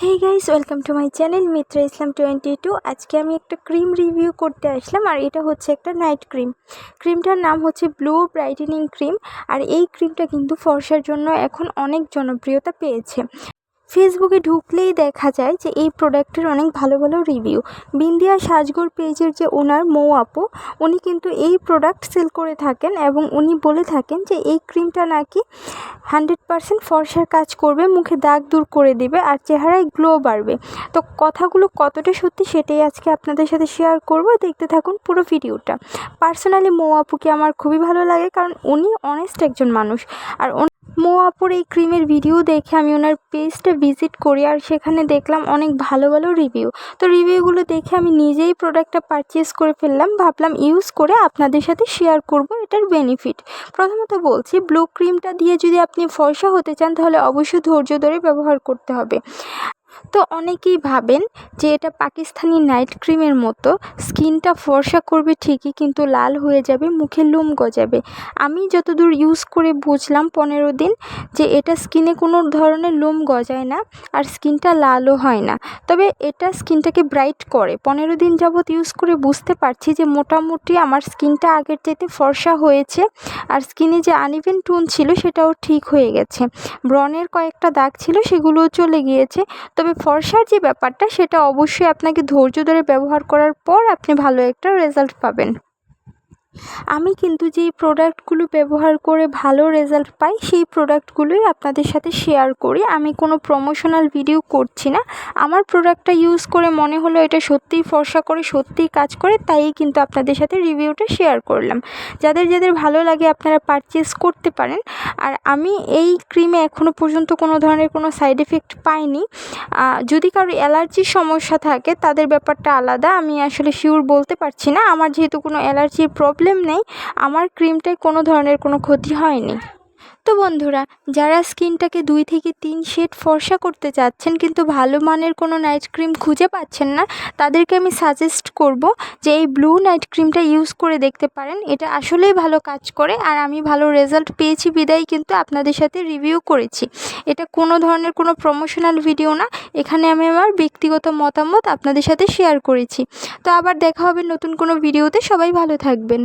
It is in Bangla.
Hey guys welcome to my channel Mitra Islam twenty two আজকে আমি একটা ক্রিম রিভিউ করতে আসলাম, আর এটা হচ্ছে একটা নাইট ক্রিম ক্রিমটার নাম হচ্ছে ব্লু ব্রাইটেনিং ক্রিম আর এই ক্রিমটা কিন্তু ফর্সার জন্য এখন অনেক জনপ্রিয়তা পেয়েছে। ফেসবুকে ঢুকলেই দেখা যায় যে এই প্রোডাক্টের অনেক ভালো ভালো রিভিউ। বিন্দিয়া সাজগোর পেজের যে ওনার মৌ আপু, উনি কিন্তু এই প্রোডাক্ট সেল করে থাকেন এবং উনি বলে থাকেন যে এই ক্রিমটা নাকি হান্ড্রেড পারসেন্ট ফর্সার কাজ করবে, মুখে দাগ দূর করে দেবে আর চেহারায় গ্লো বাড়বে। তো কথাগুলো কতটা সত্যি সেটাই আজকে আপনাদের সাথে শেয়ার করব। দেখতে থাকুন পুরো ভিডিওটা। পার্সোনালি মৌ আপুকে আমার খুবই ভালো লাগে কারণ উনি অনেস্ট একজন মানুষ। আর মৌ আপুর এই ক্রিমের ভিডিও দেখে আমি ওনার পেজটা ভিজিট করি আর সেখানে দেখলাম অনেক ভালো ভালো রিভিউ তো রিভিউগুলো দেখে আমি নিজেই প্রোডাক্টটা পারচেস করে ফেললাম, ভাবলাম ইউজ করে আপনাদের সাথে শেয়ার করব, এটার বেনিফিট প্রথমত বলছি ব্লু ক্রিমটা দিয়ে যদি আপনি ফর্সা হতে চান তাহলে অবশ্যই ধৈর্য ধরে ব্যবহার করতে হবে। তো অনেকেই ভাবেন যে এটা পাকিস্তানি নাইট ক্রিমের মতো, স্কিনটা ফর্সা করবে ঠিকই কিন্তু লাল হয়ে যাবে, মুখে লোম গজাবে। আমি যতদূর ইউজ করে বুঝলাম পনেরো দিন যে এটা স্কিনে কোনো ধরনের লোম গজায় না আর স্কিনটা লালও হয় না। তবে এটা স্কিনটাকে ব্রাইট করে। পনেরো দিন যাবৎ ইউজ করে বুঝতে পারছি যে মোটামুটি আমার স্কিনটা আগের চাইতে ফর্সা হয়েছে আর স্কিনে যে আনইভেন টোন ছিল সেটাও ঠিক হয়ে গেছে। ব্রণের কয়েকটা দাগ ছিল সেগুলোও চলে গিয়েছে। তবে ফর্সার যে ব্যাপারটা, সেটা অবশ্যই আপনাকে ধৈর্য ধরে ব্যবহার করার পর আপনি ভালো একটা রেজাল্ট পাবেন। আমি কিন্তু যেই প্রোডাক্টগুলো ব্যবহার করে ভালো রেজাল্ট পাই, সেই প্রোডাক্টগুলোই আপনাদের সাথে শেয়ার করি। আমি কোনো প্রমোশনাল ভিডিও করছি না। আমার প্রোডাক্টটা ইউজ করে মনে হলো এটা সত্যিই ফর্সা করে, সত্যিই কাজ করে, তাই কিন্তু আপনাদের সাথে রিভিউটা শেয়ার করলাম। যাদের যাদের ভালো লাগে আপনারা পারচেস করতে পারেন। আর আমি এই ক্রিমে এখনও পর্যন্ত কোনো ধরনের কোনো সাইড এফেক্ট পাইনি। যদি কারও অ্যালার্জির সমস্যা থাকে, তাদের ব্যাপারটা আলাদা। আমি আসলে শিওর বলতে পারছি না। আমার যেহেতু কোনো অ্যালার্জির প্রবলেম নেই, আমার ক্রিমটায় কোনো ধরনের কোনো ক্ষতি হয়নি। তো বন্ধুরা, যারা স্কিনটাকে দুই থেকে তিন শেড ফর্সা করতে চাচ্ছেন কিন্তু ভালো মানের কোনো নাইট ক্রিম খুঁজে পাচ্ছেন না, তাদেরকে আমি সাজেস্ট করব যে এই ব্লু নাইট ক্রিমটা ইউজ করে দেখতে পারেন। এটা আসলেই ভালো কাজ করে আর আমি ভালো রেজাল্ট পেয়েছি বিদায় কিন্তু আপনাদের সাথে রিভিউ করেছি। এটা কোনো ধরনের কোনো প্রমোশনাল ভিডিও না, এখানে আমি আমার ব্যক্তিগত মতামত আপনাদের সাথে শেয়ার করেছি। তো আবার দেখা হবে নতুন কোনো ভিডিওতে সবাই ভালো থাকবেন।